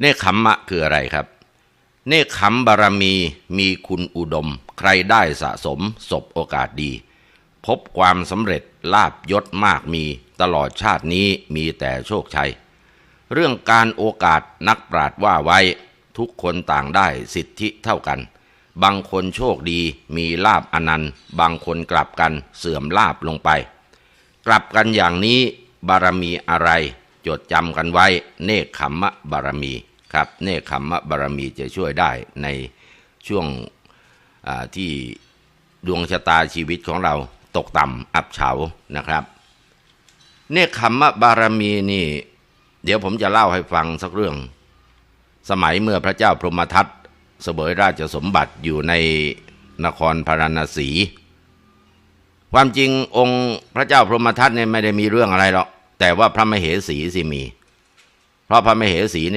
เนคขมมะคืออะไรครับ เนคขมบารมีมีคุณอุดม ใครได้สะสมสบโอกาสดี พบความสำเร็จลาบยศมากมีตลอดชาตินี้มีแต่โชคชัย เรื่องการโอกาสนักปราชญ์ว่าไว้ ทุกคนต่างได้สิทธิเท่ากัน บางคนโชคดีมีลาบอนันต์บางคนกลับกันเสื่อมลาบลงไป กลับกันอย่างนี้บารมีอะไร จดจำกันไว้ เนคขมมะบารมีครับ เนคขมมะบารมีจะช่วยได้ในช่วงที่ดวงชะตาชีวิตของเราตกต่ำอับเฉานะครับ เนคขมมะบารมีนี่ เดี๋ยวผมจะเล่าให้ฟังสักเรื่อง สมัยเมื่อพระเจ้าพรหมทัตเสวยราชสมบัติอยู่ในนครพาราณสี ความจริงองค์พระเจ้าพรหมทัตเนี่ยไม่ได้มีเรื่องอะไรหรอก แต่ว่าพระมเหสีสิมี เพราะพระมเหสีเนี่ย